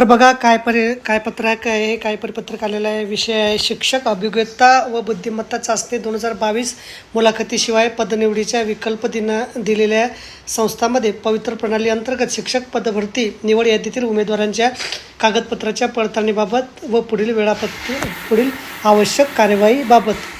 तर बघा काय परि काय पत्रक आहे काय परिपत्रक आलेलं आहे. विषय आहे शिक्षक अभिज्ञता व बुद्धिमत्ता चाचणी दोन हजार बावीस मुलाखतीशिवाय पदनिवडीच्या विकल्प दिन दिलेल्या संस्थांमध्ये पवित्र प्रणाली अंतर्गत शिक्षक पदभरती निवड यादीतील उमेदवारांच्या कागदपत्राच्या पडताळणीबाबत व पुढील वेळापत्र पुढील आवश्यक कार्यवाहीबाबत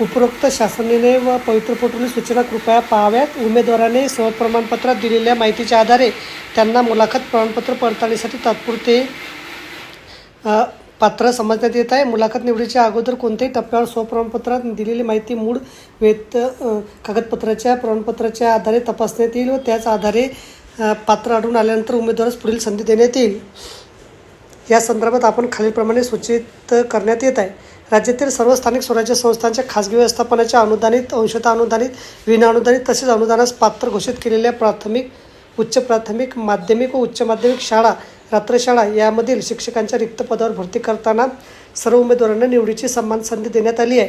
उपरोक्त शासनाने व पवित्र सूचना कृपया पाहाव्यात. उमेदवाराने स्वप्रमाणपत्रात दिलेल्या माहितीच्या आधारे त्यांना मुलाखत प्रमाणपत्र पडताळणीसाठी तात्पुरते पात्र समजण्यात येत आहे. मुलाखत निवडीच्या अगोदर कोणत्याही टप्प्यावर स्वप्रमाणपत्रात दिलेली माहिती मूळ वेत कागदपत्राच्या प्रमाणपत्राच्या आधारे तपासण्यात येईल व त्याच आधारे पात्र आढळून आल्यानंतर उमेदवारास पुढील संधी देण्यात येईल. या संदर्भात आपण खालीलप्रमाणे सूचित करण्यात येत आहे. राज्यातील सर्व स्थानिक स्वराज्य संस्थांच्या खाजगी व्यवस्थापनाच्या अनुदानित अंशतः अनुदानित विनाअनुदानित तसेच अनुदानास पात्र घोषित केलेल्या प्राथमिक उच्च प्राथमिक माध्यमिक व उच्च माध्यमिक शाळा रात्रशाळा यामधील शिक्षकांच्या रिक्त पदावर भरती करताना सर्व उमेदवारांना निवडीची सन्मान संधी देण्यात आली आहे.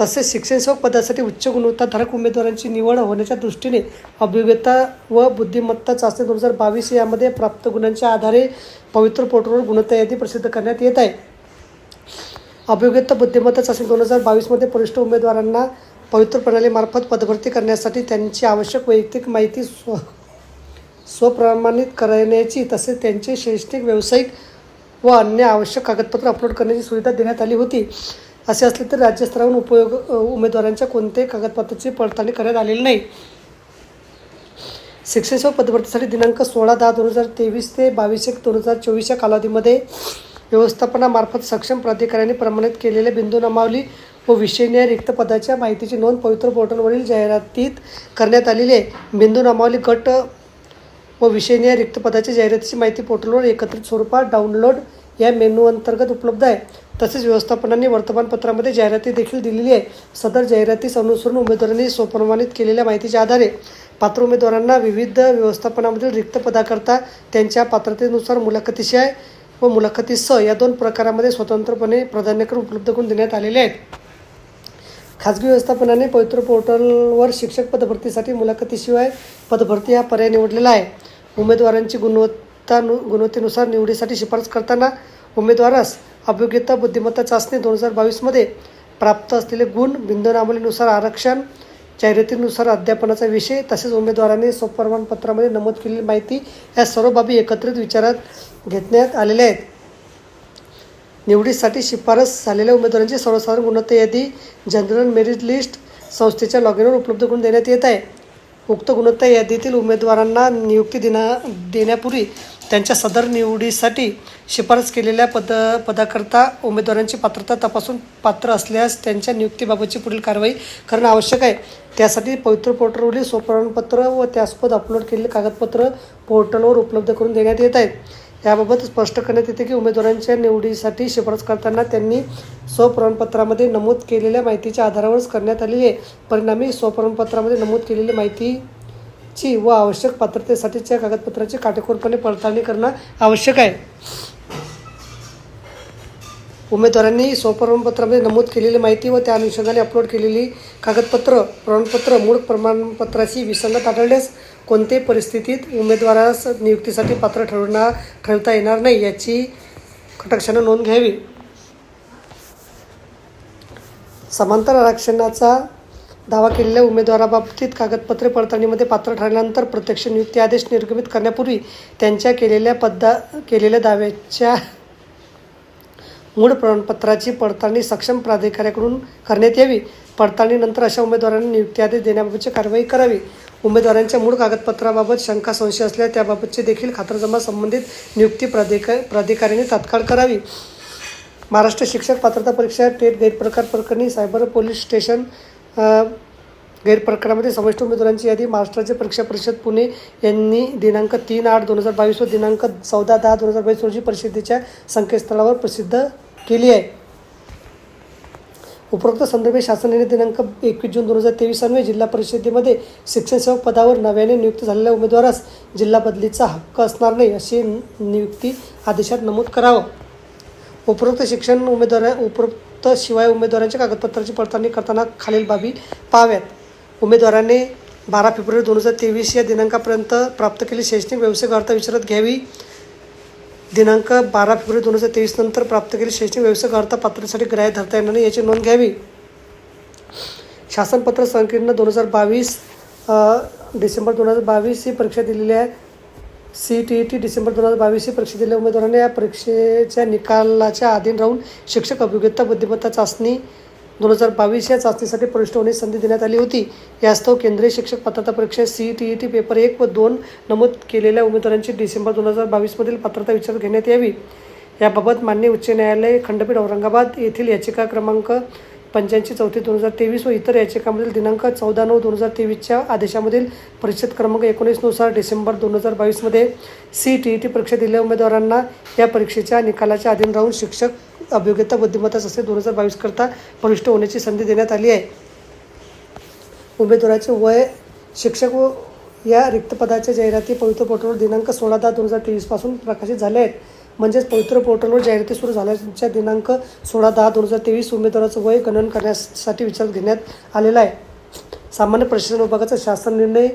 तसेच शिक्षण सेवक पदासाठी उच्च गुणवत्ताधारक उमेदवारांची निवड होण्याच्या दृष्टीने अभिव्यता व बुद्धिमत्ता चाचणी दोन हजार बावीस यामध्ये प्राप्त गुणांच्या आधारे पवित्र पोर्टलवर गुणवत्ता यादी प्रसिद्ध करण्यात येत आहे. अभियोग्यता बुद्धिमत्ता चाचणी दोन हजार बावीसमध्ये वरिष्ठ उमेदवारांना पवित्र प्रणालीमार्फत पदभरती करण्यासाठी त्यांची आवश्यक वैयक्तिक माहिती स्व स्वप्रमाणित करण्याची तसेच त्यांचे शैक्षणिक व्यावसायिक व अन्य आवश्यक कागदपत्र अपलोड करण्याची सुविधा देण्यात आली होती. असे असले तरी राज्यस्तरावरून उपयोग उमेदवारांच्या कोणत्याही कागदपत्राची पडताळणी करण्यात आलेली नाही. शिक्षण सेवा पदभरतीसाठी दिनांक सोळा दहा दोन हजार तेवीस ते बावीस एक दोन हजार चोवीसच्या कालावधीमध्ये व्यवस्थापनामार्फत सक्षम प्राधिकाऱ्यांनी प्रमाणित केलेल्या बिंदू नमावली व विषयनीय रिक्त पदाच्या माहितीची नोंद पवित्र पोर्टलवरील जाहिरातीत करण्यात आलेली आहे. बिंदू नमावली गट व विषयनीय रिक्त पदाच्या जाहिरातीची माहिती पोर्टलवर एकत्रित स्वरूपात डाउनलोड या मेनू अंतर्गत उपलब्ध आहे. तसेच व्यवस्थापनाने वर्तमानपत्रामध्ये जाहिराती देखील दिलेली आहे. सदर जाहिरातीस अनुसरून उमेदवारांनी स्वप्रमाणित केलेल्या माहितीच्या आधारे पात्र उमेदवारांना विविध व्यवस्थापनामधील रिक्त पदाकरता त्यांच्या पात्रतेनुसार मुलाखतीशिवाय व मुलाखतीसह या दोन प्रकारामध्ये स्वतंत्रपणे प्राधान्यक्रम उपलब्ध करून देण्यात आलेले आहेत. खाजगी व्यवस्थापनाने पवित्र पोर्टलवर शिक्षक पदभरतीसाठी मुलाखतीशिवाय पदभरती हा पर्याय निवडलेला आहे. उमेदवारांची गुणवत्ता नु गुणवत्तेनुसार निवडीसाठी शिफारस करताना उमेदवारास अभियोग्यता बुद्धिमत्ता चाचणी दोन हजार बावीसमध्ये प्राप्त असलेले गुण बिंदूनामलीनुसार आरक्षण जाहिरातीनुसार अध्यापनाचा विषय तसेच उमेदवारांनी स्वप्रमाणपत्रामध्ये नमूद केलेली माहिती या सर्व बाबी एकत्रित विचारात घेतण्यात आलेल्या आहेत. निवडीसाठी शिफारस झालेल्या उमेदवारांची सर्वसाधारण गुणवत्ता यादी जनरल मेरिट लिस्ट संस्थेच्या लॉग इनवर उपलब्ध करून देण्यात येत आहे. उक्त गुणवत्ता यादीतील उमेदवारांना नियुक्ती देण्या देण्यापूर्वी त्यांच्या सदर निवडीसाठी शिफारस केलेल्या पद पदाकरता उमेदवारांची पात्रता तपासून पात्र असल्यास त्यांच्या नियुक्तीबाबतची पुढील कारवाई करणं आवश्यक आहे. त्यासाठी पवित्र पोर्टलवरील स्वप्रमाणपत्र व त्यासोबत अपलोड केलेले कागदपत्र पोर्टलवर उपलब्ध करून देण्यात येत आहेत. याबाबत स्पष्ट करण्यात येते की उमेदवारांच्या निवडीसाठी शिफारस करताना त्यांनी स्वप्रमाणपत्रामध्ये नमूद केलेल्या माहितीच्या आधारावरच करण्यात आली आहे. परिणामी स्वप्रमाणपत्रामध्ये नमूद केलेली माहिती ची व आवश्यक पात्रतेसाठीच्या कागदपत्राची काटेकोरपणे पडताळणी करणं आवश्यक आहे. उमेदवारांनी स्वप्रमाणपत्रामध्ये नमूद केलेली माहिती व त्या अनुषंगाने अपलोड केलेली कागदपत्र प्रमाणपत्र मूळ प्रमाणपत्राची विसंगत आढळल्यास कोणत्याही परिस्थितीत उमेदवारास नियुक्तीसाठी पात्र ठरवणार ठरवता येणार नाही याची कटाक्षानं नोंद घ्यावी. समांतर आरक्षणाचा दावा केलेल्या उमेदवाराबाबतीत कागदपत्रे पडताळणीमध्ये पात्र ठरल्यानंतर प्रत्यक्ष नियुक्ती आदेश निर्गमित करण्यापूर्वी त्यांच्या केलेल्या पद्दा केलेल्या दाव्याच्या मूळ प्रमाणपत्राची पडताळणी सक्षम प्राधिकाऱ्याकडून करण्यात यावी. पडताळणीनंतर अशा उमेदवारांना नियुक्ती आदेश देण्याबाबतची कारवाई करावी. उमेदवारांच्या मूळ कागदपत्राबाबत शंका संशय असल्यास त्याबाबतचे देखील खातरजमा संबंधित नियुक्ती प्राधिका प्राधिकाऱ्याने तात्काळ करावी. महाराष्ट्र शिक्षक पात्रता परीक्षा टेट गैरप्रकार प्रकरणी सायबर पोलीस स्टेशन गैरप्रकारामध्ये समाविष्ट उमेदवारांची यादी महाराष्ट्र राज्य परीक्षा परिषद पुणे यांनी दिनांक तीन आठ दोन हजार बावीस व दिनांक चौदा दहा दोन हजार बावीस रोजी परिषदेच्या संकेतस्थळावर प्रसिद्ध केली आहे. उपरोक्त संदर्भे शासनाने दिनांक एकवीस जून दोन हजार तेवीस अन्वये जिल्हा परिषदेमध्ये शिक्षण सेवक पदावर नव्याने नियुक्त झालेल्या उमेदवारास जिल्हा बदलीचा हक्क असणार नाही अशी नियुक्ती आदेशात नमूद करावं. उपरोक्त शिक्षण उमेदवार उपरोक्त शिवाय उमेदवारांच्या कागदपत्राची पडताळणी करताना खालील बाबी पाहाव्यात. उमेदवाराने बारा फेब्रुवारी दोन हजार तेवीस या दिनांकापर्यंत प्राप्त केली शैक्षणिक व्यावसायिक अर्थ विचारात घ्यावी. दिनांक बारा फेब्रुवारी दोन हजार तेवीस नंतर प्राप्त केली शैक्षणिक व्यावसायिक अर्थ पात्रतेसाठी ग्राह्य धरता येणार नाही याची नोंद घ्यावी. शासनपत्र संकीर्ण दोन हजार बावीस डिसेंबर दोन हजार बावीस ही परीक्षा दिलेली आहे. C T E T December दोन हजार बावीस ही परीक्षा दिलेल्या उमेदवारांनी या परीक्षेच्या निकालाच्या अधीन राहून शिक्षक अभियोग्यता बुद्धिमत्ता चाचणी दोन हजार बावीस या चाचणीसाठी प्रविष्ट होण्याची संधी देण्यात आली होती. यास्तव केंद्रीय शिक्षक पात्रता परीक्षा C T E T paper एक व दोन नमूद केलेल्या उमेदवारांची डिसेंबर दोन हजार बावीसमधील पात्रता विचारात घेण्यात यावी. याबाबत मान्य उच्च न्यायालय खंडपीठ औरंगाबाद येथील याचिका क्रमांक पंच्याऐंशी चौथी दोन हजार तेवीस व इतर याचिकांमधील दिनांक चौदा नऊ दोन हजार तेवीसच्या आदेशामधील परिषद क्रमांक एकोणीसनुसार डिसेंबर दोन हजार बावीसमध्ये सी टी ई टी परीक्षा दिलेल्या उमेदवारांना या परीक्षेच्या निकालाच्या अधीन राहून शिक्षक अभियोग्यता बुद्धिमत्ता असे दोन हजार बावीसकरता प्रविष्ट होण्याची संधी देण्यात आली आहे. उमेदवाराचे वय शिक्षक व या रिक्तपदाच्या जाहिराती पवित्र पोर्टलवर दिनांक सोळा दहा दोन हजार तेवीसपासून प्रकाशित झाल्या आहेत. म्हणजेच पवित्र पोर्टलवर जाहिराती सुरू झाल्याच्या दिनांक सोळा दहा दोन हजार तेवीस उमेदवाराचं वय गणन करण्यासाठी विचार घेण्यात आलेला आहे. सामान्य प्रशासन विभागाचा शासन निर्णय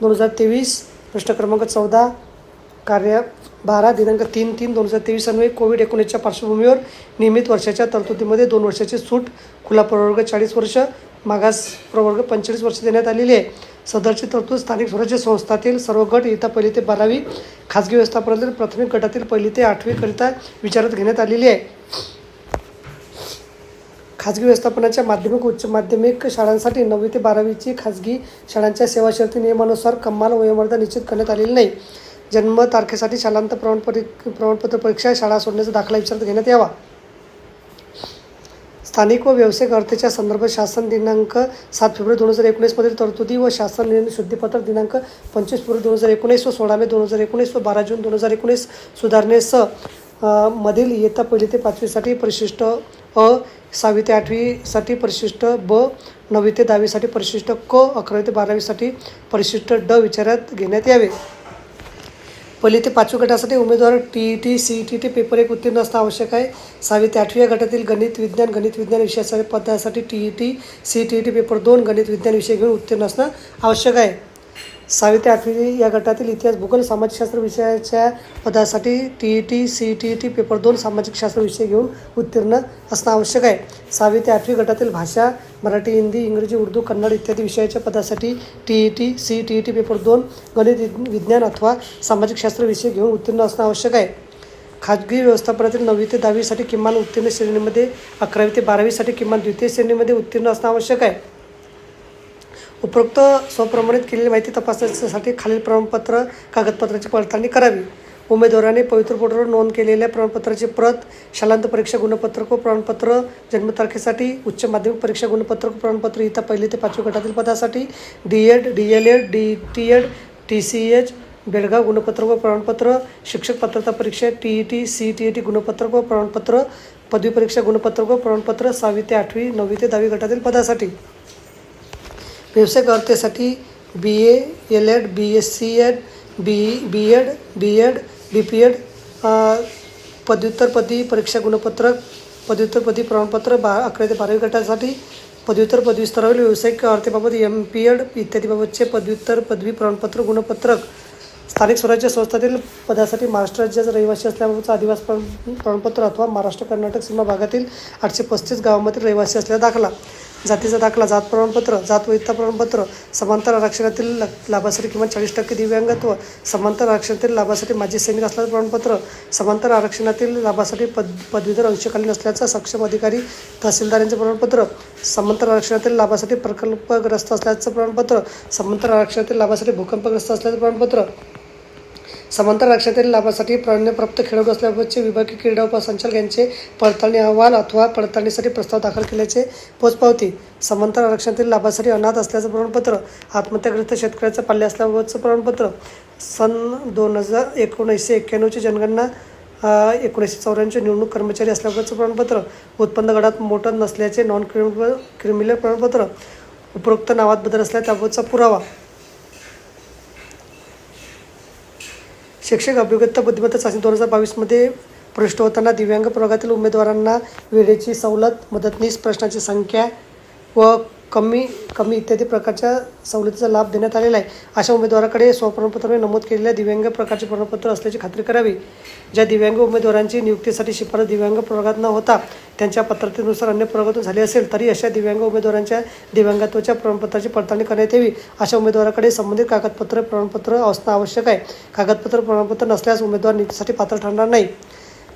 दोन हजार तेवीस प्रश्न क्रमांक चौदा कार्य बारा दिनांक तीन तीन दोन हजार तेवीस अन्वये कोविड एकोणीसच्या पार्श्वभूमीवर नियमित वर्षाच्या तरतुदीमध्ये दोन वर्षाची सूट खुला प्रवर्ग चाळीस वर्ष मागास प्रवर्ग पंचेचाळीस वर्ष देण्यात आलेली आहे. सदरची तरतूद स्थानिक स्वराज्य संस्थातील सर्व गट इयत्ता पहिली ते बारावी खाजगी व्यवस्थापनातील प्राथमिक गटातील पहिली ते आठवीकरिता विचारात घेण्यात आलेली आहे. खाजगी व्यवस्थापनाच्या माध्यमिक उच्च माध्यमिक शाळांसाठी नववी ते बारावीची खाजगी शाळांच्या सेवा शर्ती नियमानुसार कमाल वयोमर्यादा निश्चित करण्यात आलेली नाही. जन्म तारखेसाठी शालांत प्रमाणपत्र प्रमाणपत्र परीक्षा शाळा सोडण्याचा दाखला विचारात घेण्यात यावा. स्थानिक व व्यावसायिक अर्थेच्या संदर्भात शासन दिनांक सात फेब्रुवारी दोन हजार एकोणीसमधील तरतुदी व शासन निर्णय शुद्धीपत्र दिनांक पंचवीस फेब्रुवारी दोन हजार एकोणीस व सोळा मे दोन हजार एकोणीस व बारा जून दोन हजार एकोणीस सुधारणेसह मधील इयत्ता पहिली ते पाचवीसाठी परिशिष्ट अ सहावी ते आठवीसाठी परिशिष्ट ब नववी ते दहावीसाठी परिशिष्ट क अकरावी ते बारावीसाठी परिशिष्ट ड विचारात घेण्यात यावे. पहिले ते पाचवी गटासाठी उमेदवार T E T C E T T paper एक उत्तीर्ण असणं आवश्यक आहे. सहावी ते आठव्या गटातील गणित विज्ञान गणित विज्ञान विषयासाठी पदासाठी T E T C T E T paper दोन गणित विज्ञान विषय घेऊन उत्तीर्ण असणं आवश्यक आहे. सहावी ते आठवी या गटातील इतिहास भूगोल सामाजिकशास्त्र विषयाच्या पदासाठी T E T C T E T paper दोन सामाजिक शास्त्र विषय घेऊन उत्तीर्ण असणं आवश्यक आहे. सहावी ते आठवी गटातील भाषा मराठी हिंदी इंग्रजी उर्दू कन्नड इत्यादी विषयाच्या पदासाठी T E T C T E T paper दोन गणित विज्ञान अथवा सामाजिक शास्त्र विषय घेऊन उत्तीर्ण असणं आवश्यक आहे. खाजगी व्यवस्थापनातील नववी ते दहावीसाठी किमान उत्तीर्ण श्रेणीमध्ये अकरावी ते बारावीसाठी किमान द्वितीय श्रेणीमध्ये उत्तीर्ण असणं आवश्यक आहे. उपरोक्त स्वप्रमाणित केलेली माहिती तपासण्यासाठी खालील प्रमाणपत्र कागदपत्राची पडताळणी करावी. उमेदवाराने पवित्र पोर्टलवर नोंद केलेल्या प्रमाणपत्राची प्रत शालांत परीक्षा गुणपत्रक व प्रमाणपत्र जन्मतारखेसाठी उच्च माध्यमिक परीक्षा गुणपत्रक प्रमाणपत्र इथं पहिली ते पाचवी गटातील पदासाठी D Ed D El Ed D T Ed T C H Belgaum गुणपत्रक व प्रमाणपत्र शिक्षक पात्रता परीक्षा T E T C T E T गुणपत्रक व प्रमाणपत्र पदवी परीक्षा गुणपत्रक व प्रमाणपत्र सहावी ते आठवी नववी ते दहावी गटातील पदासाठी. व्यावसायिक अर्थेसाठी B A L Ed B S C Ed B B Ed B Ed B P Ed पदव्युत्तर पदवी परीक्षा गुणपत्रक पदव्युत्तर पदवी प्रमाणपत्र बा अकरा ते बारावी गटासाठी पदव्युत्तर पदवी स्तरावरील व्यावसायिक अर्थेबाबत एम पी एड इत्यादीबाबतचे पदव्युत्तर पदवी प्रमाणपत्र गुणपत्रक. स्थानिक स्वराज्य संस्थातील पदासाठी महाराष्ट्र राज्याचा रहिवासी असल्याबाबतचा आदिवास प्रमाण- प्रमाणपत्र अथवा महाराष्ट्र कर्नाटक सीमा भागातील आठशे पस्तीस गावांमधील रहिवासी असल्या दाखला. जातीचा दाखला जात प्रमाणपत्र जात वैधता प्रमाणपत्र समांतर आरक्षणातील लाभासाठी किमान चाळीस टक्के दिव्यांगत्व समांतर आरक्षणातील लाभासाठी माजी सैनिक असल्याचं प्रमाणपत्र समांतर आरक्षणातील लाभासाठी पद पदवीधर अंशकालीन असल्याचं सक्षम अधिकारी तहसीलदार यांचे प्रमाणपत्र समांतर आरक्षणातील लाभासाठी प्रकल्पग्रस्त असल्याचं प्रमाणपत्र समांतर आरक्षणातील लाभासाठी भूकंपग्रस्त असल्याचं प्रमाणपत्र समांतर आरक्षणातील लाभासाठी प्रावीण्यप्राप्त खेळाडू असल्याबाबतचे विभागीय क्रीडा उपसंचालक यांचे पडताळणी अहवाल अथवा पडताळणीसाठी प्रस्ताव दाखल केल्याचे पोचपावती. समांतर आरक्षणातील लाभासाठी अनाथ असल्याचं प्रमाणपत्र आत्महत्याग्रस्त शेतकऱ्याचं पाल्य असल्याबाबतचं प्रमाणपत्र. सन दोन हजार एकोणीसशे एक्क्याण्णवची जनगणना एकोणीसशे चौऱ्याऐंशी निवडणूक कर्मचारी असल्याबाबतचं प्रमाणपत्र. उत्पन्न गटात मोठं नसल्याचे नॉन क्रिमिनल क्रिमिनल प्रमाणपत्र. उपरोक्त नावात बदल असल्या त्याबाबतचा पुरावा. शिक्षक अभियोग्यता बुद्धिमत्ता चाचणी दोन हजार बावीसमध्ये प्रविष्ट होताना दिव्यांग प्रवर्गातील उमेदवारांना वेळेची सवलत मदतनीस प्रश्नाची संख्या व कमी कमी इत्यादी प्रकारच्या सवलतीचा लाभ देण्यात आलेला आहे. अशा उमेदवाराकडे स्वप्रमाणपत्राने नमूद केलेल्या दिव्यांग प्रकारचे प्रमाणपत्र असल्याची खात्री करावी. ज्या दिव्यांग उमेदवारांची नियुक्तीसाठी शिफारस दिव्यांग प्रवर्गात न होता त्यांच्या पत्रतेनुसार अन्य प्रवर्गातून झाली असेल तरी अशा दिव्यांग उमेदवारांच्या दिव्यांगत्वाच्या प्रमाणपत्राची पडताळणी करण्यात यावी. अशा उमेदवाराकडे संबंधित कागदपत्र प्रमाणपत्र असणं आवश्यक आहे. कागदपत्र प्रमाणपत्र नसल्यास उमेदवार नियुक्तीसाठी पात्र ठरणार नाही.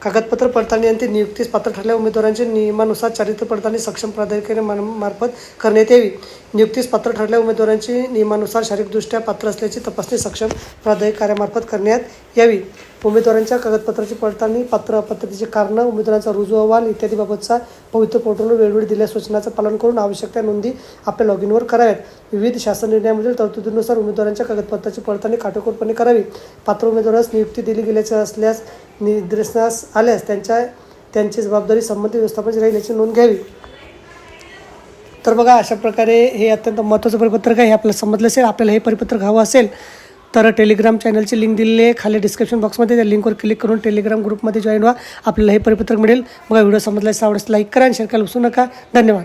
कागदपत्र पडताना आणि ते नियुक्तीस पात्र ठरलेल्या उमेदवारांची नियमानुसार चारित्र्य पडताळणी सक्षम प्राधिकारी मार्फत करण्यात यावी. नियुक्तीस पात्र ठरलेल्या उमेदवारांची नियमानुसार शारीरिकदृष्ट्या पात्र असल्याची तपासणी सक्षम प्राधिकाऱ्यामार्फत करण्यात यावी. उमेदवारांच्या कागदपत्राची पडताळणी पात्र अपात्रतेची कारणं उमेदवारांचा रुजू अहवाल इत्यादीबाबतचा पवित्र पोर्टलवर वेळोवेळी दिल्या सूचनाचं पालन करून आवश्यक त्या नोंदी आपल्या लॉग इनवर कराव्यात. विविध शासन निर्णयामधील तरतुदीनुसार उमेदवारांच्या कागदपत्राची पडताळणी काटेकोरपणे करावी. पात्र उमेदवारास नियुक्ती दिली गेल्याची असल्यास निदर्शनास आल्यास त्यांच्या त्यांची जबाबदारी संबंधित व्यवस्थापनाची राहील याची नोंद घ्यावी. तर बघा अशा प्रकारे हे अत्यंत महत्त्वाचं परिपत्रक आहे हे आपल्याला समजलं असेल आपल्याला हे परिपत्रक हवं असेल. तर टेलिग्राम चॅनलची लिंक दिलेली आहे. खाली डिस्क्रिप्शन बॉक्समध्ये त्या लिंकवर क्लिक करून टेलिग्राम ग्रुपमध्ये जॉईन व्हा. आपल्याला हे परिपत्रक मिळेल. बघा व्हिडिओ समजल्यास आवडस लाईक करा आणि शेअर करायला विसरू नका. धन्यवाद.